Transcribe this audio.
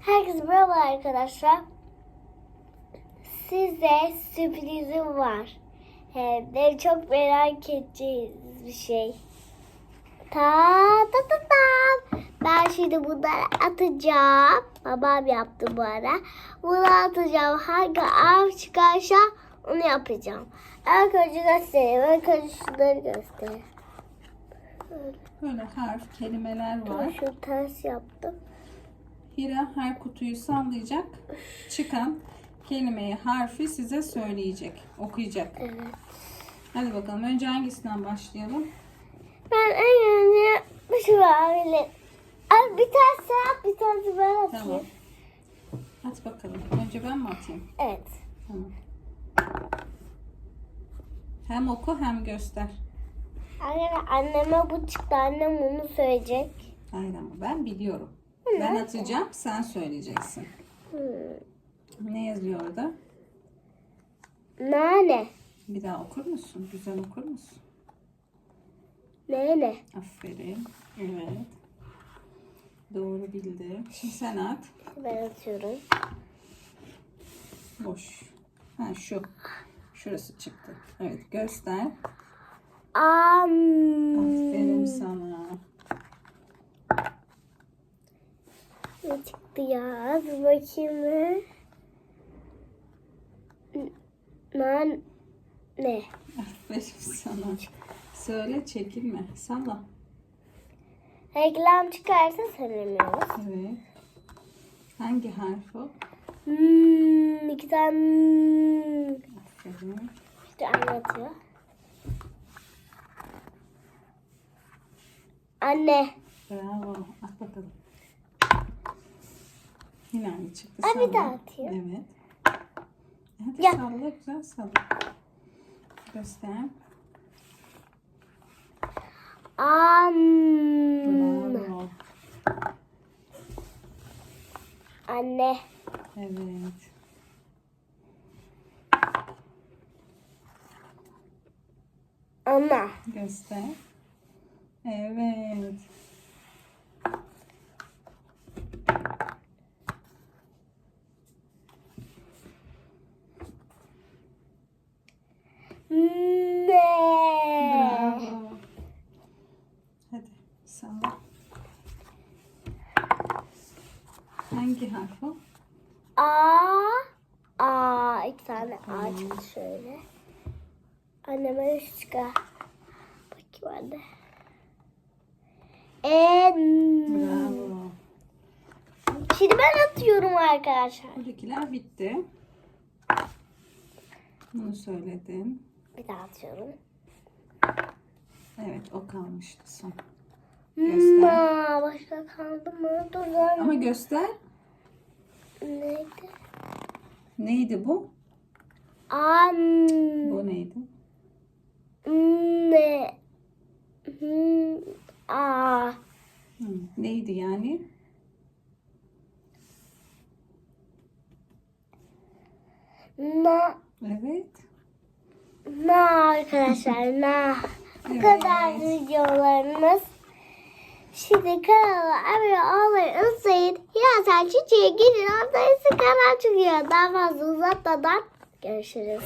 Herkese merhaba arkadaşlar. Size sürprizim var. Hem de çok merak edeceğiniz bir şey. Ta ta ta ta. Ben şimdi bunları atacağım. Babam yaptı bu ara. Bunu atacağım. Hangi harf çıkarsa onu yapacağım. İlk önce göstereyim. İlk önce şunları göstereyim. Böyle harf, kelimeler var. Şu ters yaptım. Hira her kutuyu sallayacak. Çıkan kelimeyi, harfi size söyleyecek, okuyacak. Evet. Hadi bakalım. Önce hangisinden başlayalım? Ben en önce şu abiyle. Ay bir tane sen at, bir tane ben atayım. Tamam. At bakalım. Önce ben mi atayım? Evet. Tamam. Hem oku hem göster. Anne, anneme bu çıktı. Annem bunu söyleyecek. Hayır ama ben biliyorum. Ben atacağım, sen söyleyeceksin. Hmm. Ne yazıyor orada? Nane. Bir daha okur musun? Güzel okur musun? Nene. Aferin. Evet. Doğru bildi. Şimdi sen at. Ben atıyorum. Boş. Ha şu. Şurası çıktı. Evet göster. Am. Aferin sana. Ne çıktı ya? Bir bakayım mı? Nane. Aferin sana. Söyle çekinme. Salla. Reklam çıkarsa söylemiyoruz. Evet. Hangi harf o? Hmm, iki tane. Aferin. İşte anlatıyor. Anne. Bravo. At bakalım. Yine aynı çıktı. Ay, bir Salla. daha atayım. Evet. Hadi Ya. salla. Güzel salla. Göster. Am. Bravo. Anne. Evet. Ana. Göster. Evet. Ne? Bravo. Hadi salla. Hangi harf o? A. A. İki tane A çıktı şöyle. Anneme üç çıkar. Bakayım anne. En. Bravo. Şimdi ben atıyorum arkadaşlar. Buradakiler bitti. Bunu söyledin. Bir daha atıyorum. Evet o kalmıştı son. Göster. Ma, başka kaldı mı? Dur lan. Ama göster. Neydi? Neydi bu? An. Bu neydi? Ne? Hmm, A. Hı, Neydi yani? Na. Evet. Na arkadaşlar na. Bu kadar videolarımız. Şimdi kanala abone olmayı unutmayın. Ya sen çiçeğe gidin orada ise kanal çıkıyor. Daha fazla uzatmadan görüşürüz.